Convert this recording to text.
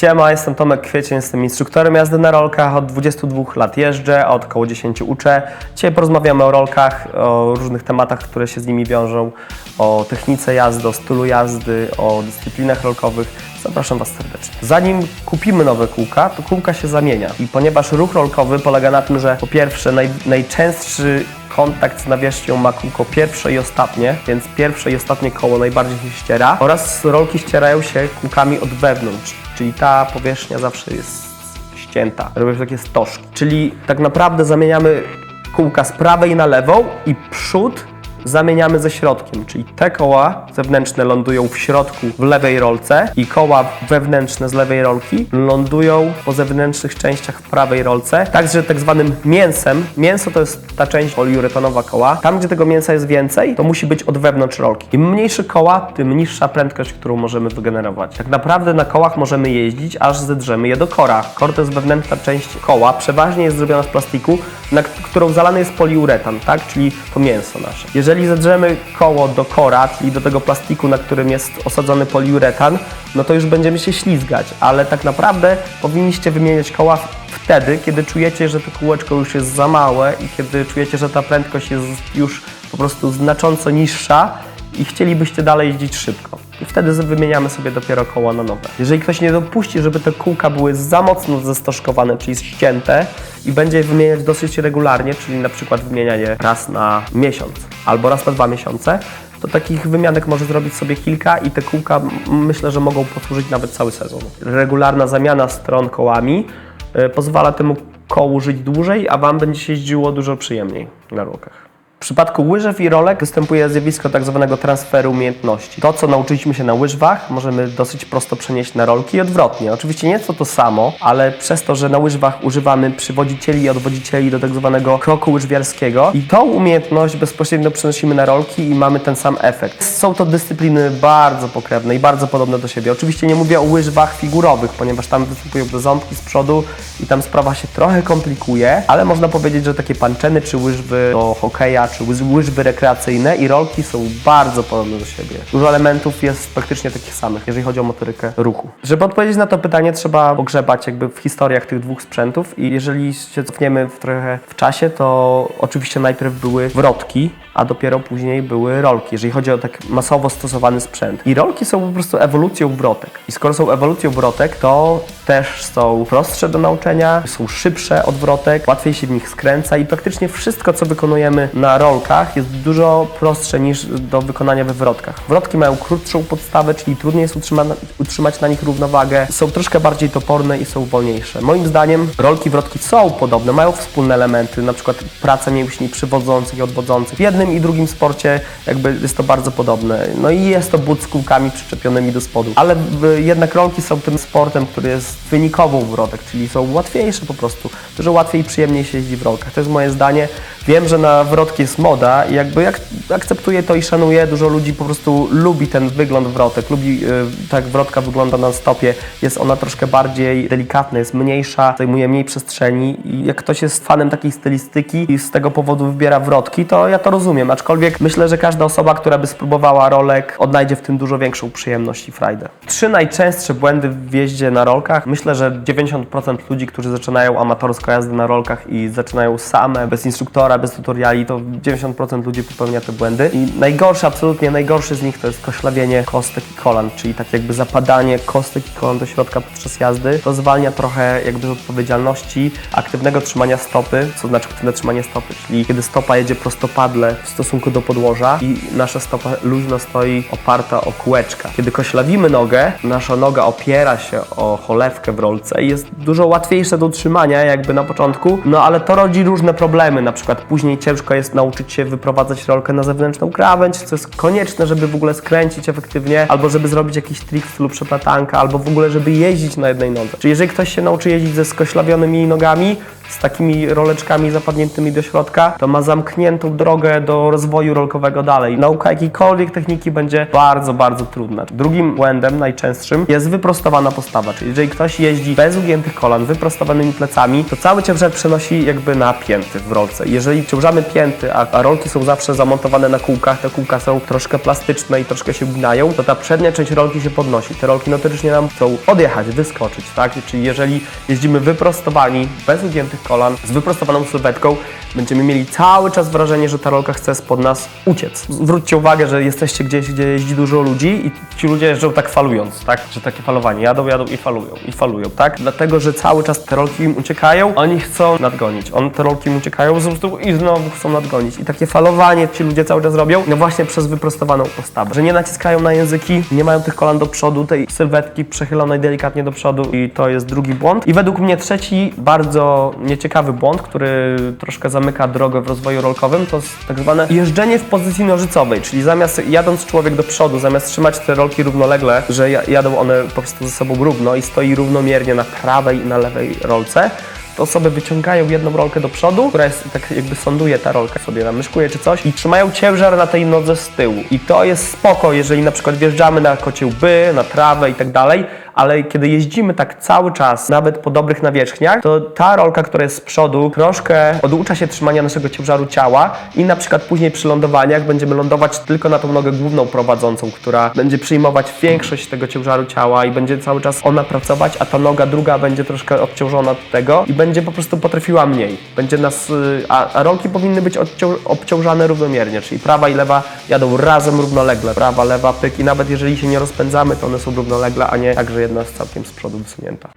Siema, jestem Tomek Kwiecień, jestem instruktorem jazdy na rolkach. Od 22 lat jeżdżę, od około 10 uczę. Dzisiaj porozmawiamy o rolkach, o różnych tematach, które się z nimi wiążą, o technice jazdy, o stylu jazdy, o dyscyplinach rolkowych. Zapraszam Was serdecznie. Zanim kupimy nowe kółka, to kółka się zamienia. I ponieważ ruch rolkowy polega na tym, że po pierwsze naj, najczęstszy kontakt z nawierzchnią ma kółko pierwsze i ostatnie, więc pierwsze i ostatnie koło najbardziej się ściera oraz rolki ścierają się kółkami od wewnątrz, czyli ta powierzchnia zawsze jest ścięta, robią się takie stożki. Czyli tak naprawdę zamieniamy kółka z prawej na lewą i przód zamieniamy ze środkiem, czyli te koła zewnętrzne lądują w środku w lewej rolce i koła wewnętrzne z lewej rolki lądują po zewnętrznych częściach w prawej rolce, także tak zwanym mięsem, mięso to jest ta część poliuretanowa koła, tam gdzie tego mięsa jest więcej, to musi być od wewnątrz rolki. Im mniejsze koła, tym niższa prędkość, którą możemy wygenerować. Tak naprawdę na kołach możemy jeździć, aż zedrzemy je do kora. Kor to jest wewnętrzna część koła, przeważnie jest zrobiona z plastiku, na którą zalany jest poliuretan, tak? czyli to mięso nasze. Jeżeli zedrzemy koło do kora, czyli do tego plastiku, na którym jest osadzony poliuretan, no to już będziemy się ślizgać, ale tak naprawdę powinniście wymieniać koła wtedy, kiedy czujecie, że to kółeczko już jest za małe i kiedy czujecie, że ta prędkość jest już po prostu znacząco niższa i chcielibyście dalej jeździć szybko. Wtedy wymieniamy sobie dopiero koła na nowe. Jeżeli ktoś nie dopuści, żeby te kółka były za mocno zestożkowane, czyli ścięte i będzie je wymieniać dosyć regularnie, czyli na przykład wymienia je raz na miesiąc albo raz na dwa miesiące, to takich wymianek może zrobić sobie kilka i te kółka myślę, że mogą posłużyć nawet cały sezon. Regularna zamiana stron kołami y, pozwala temu kołu żyć dłużej, a Wam będzie się jeździło dużo przyjemniej na rolkach. W przypadku łyżew i rolek występuje zjawisko tak zwanego transferu umiejętności. To, co nauczyliśmy się na łyżwach, możemy dosyć prosto przenieść na rolki i odwrotnie. Oczywiście nie jest to to samo, ale przez to, że na łyżwach używamy przywodzicieli i odwodzicieli do tak zwanego kroku łyżwiarskiego i tą umiejętność bezpośrednio przenosimy na rolki i mamy ten sam efekt. Są to dyscypliny bardzo pokrewne i bardzo podobne do siebie. Oczywiście nie mówię o łyżwach figurowych, ponieważ tam występują te ząbki z przodu i tam sprawa się trochę komplikuje, ale można powiedzieć, że takie panczeny czy łyżwy do hokeja, czy łyż- łyżwy rekreacyjne i rolki są bardzo podobne do siebie. Dużo elementów jest praktycznie takich samych, jeżeli chodzi o motorykę ruchu. Żeby odpowiedzieć na to pytanie, trzeba pogrzebać jakby w historiach tych dwóch sprzętów i jeżeli się cofniemy w trochę w czasie, to oczywiście najpierw były wrotki, a dopiero później były rolki, jeżeli chodzi o tak masowo stosowany sprzęt. I rolki są po prostu ewolucją wrotek. I skoro są ewolucją wrotek, to też są prostsze do nauczenia, są szybsze od wrotek, łatwiej się w nich skręca i praktycznie wszystko, co wykonujemy na rolkach jest dużo prostsze niż do wykonania we wrotkach. Wrotki mają krótszą podstawę, czyli trudniej jest utrzymana, utrzymać na nich równowagę, są troszkę bardziej toporne i są wolniejsze. Moim zdaniem rolki, wrotki są podobne, mają wspólne elementy, na przykład praca mięśni przywodzących i odwodzących. W jednym i drugim sporcie jakby jest to bardzo podobne. No i jest to but z kółkami przyczepionymi do spodu. Ale jednak rolki są tym sportem, który jest wynikową wrotek, czyli są łatwiejsze po prostu. Dużo łatwiej i przyjemniej się jeździ w rolkach. To jest moje zdanie. Wiem, że na wrotki jest moda i jakby jak akceptuję to i szanuję. Dużo ludzi po prostu lubi ten wygląd wrotek, lubi y, tak wrotka wygląda na stopie. Jest ona troszkę bardziej delikatna, jest mniejsza, zajmuje mniej przestrzeni i jak ktoś jest fanem takiej stylistyki i z tego powodu wybiera wrotki, to ja to rozumiem. Aczkolwiek myślę, że każda osoba, która by spróbowała rolek, odnajdzie w tym dużo większą przyjemność i frajdę. Trzy najczęstsze błędy w jeździe na rolkach. Myślę, że 90% ludzi, którzy zaczynają amatorsko jazdę na rolkach i zaczynają same, bez instruktora, bez tutoriali, to 90% ludzi popełnia te błędy. I najgorszy, absolutnie najgorszy z nich to jest koślawienie kostek i kolan, czyli tak jakby zapadanie kostek i kolan do środka podczas jazdy. To zwalnia trochę jakby z odpowiedzialności aktywnego trzymania stopy, co znaczy aktywne trzymanie stopy, czyli kiedy stopa jedzie prostopadle w stosunku do podłoża i nasza stopa luźno stoi oparta o kółeczka. Kiedy koślawimy nogę, nasza noga opiera się o cholewkę w rolce i jest dużo łatwiejsze do utrzymania jakby na początku, no ale to rodzi różne problemy, na przykład później ciężko jest nauczyć się wyprowadzać rolkę na zewnętrzną krawędź, co jest konieczne, żeby w ogóle skręcić efektywnie, albo żeby zrobić jakiś trik w stylu przeplatanka, albo w ogóle żeby jeździć na jednej nodze. Czyli jeżeli ktoś się nauczy jeździć ze skoślawionymi nogami, z takimi roleczkami zapadniętymi do środka, to ma zamkniętą drogę do rozwoju rolkowego dalej. Nauka jakiejkolwiek techniki będzie bardzo, bardzo trudna. Drugim błędem najczęstszym jest wyprostowana postawa, czyli jeżeli ktoś jeździ bez ugiętych kolan, wyprostowanymi plecami, to cały ciężar przenosi jakby na pięty w rolce. Jeżeli ciążamy pięty, a, a rolki są zawsze zamontowane na kółkach, te kółka są troszkę plastyczne i troszkę się uginają, to ta przednia część rolki się podnosi. Te rolki notorycznie nam chcą odjechać, wyskoczyć, tak? Czyli jeżeli jeździmy wyprostowani, bez ugiętych kolan, z wyprostowaną sylwetką, będziemy mieli cały czas wrażenie, że ta rolka chce spod nas uciec. Zwróćcie uwagę, że jesteście gdzieś, gdzie jeździ dużo ludzi i ci ludzie jeżdżą tak falując, tak? Że takie falowanie, jadą, jadą i falują, i falują, tak? Dlatego, że cały czas te rolki im uciekają, oni chcą nadgonić. On, te rolki im uciekają i znowu chcą nadgonić. I takie falowanie ci ludzie cały czas robią, no właśnie przez wyprostowaną postawę. Że nie naciskają na języki, nie mają tych kolan do przodu, tej sylwetki przechylonej delikatnie do przodu i to jest drugi błąd. I według mnie trzeci, bardzo nieciekawy błąd, który troszkę zamyka drogę w rozwoju rolkowym, to jest tak zwane jeżdżenie w pozycji nożycowej, czyli zamiast jadąc człowiek do przodu, zamiast trzymać te rolki równolegle, że ja- jadą one po prostu ze sobą równo i stoi równomiernie na prawej i na lewej rolce, osoby wyciągają jedną rolkę do przodu, która jest tak jakby sonduje ta rolka sobie namyszkuje czy coś i trzymają ciężar na tej nodze z tyłu. I to jest spoko, jeżeli na przykład wjeżdżamy na kocie łby, na trawę i tak dalej, ale kiedy jeździmy tak cały czas, nawet po dobrych nawierzchniach, to ta rolka, która jest z przodu, troszkę oducza się trzymania naszego ciężaru ciała i na przykład później przy lądowaniach będziemy lądować tylko na tą nogę główną prowadzącą, która będzie przyjmować większość tego ciężaru ciała i będzie cały czas ona pracować, a ta noga druga będzie troszkę odciążona od tego i będzie po prostu potrafiła mniej. Będzie nas, y, a, a rolki powinny być obciążane równomiernie, czyli prawa i lewa jadą razem równolegle. Prawa, lewa, pyk i nawet jeżeli się nie rozpędzamy, to one są równolegle, a nie tak, że jedna jest całkiem z przodu wysunięta.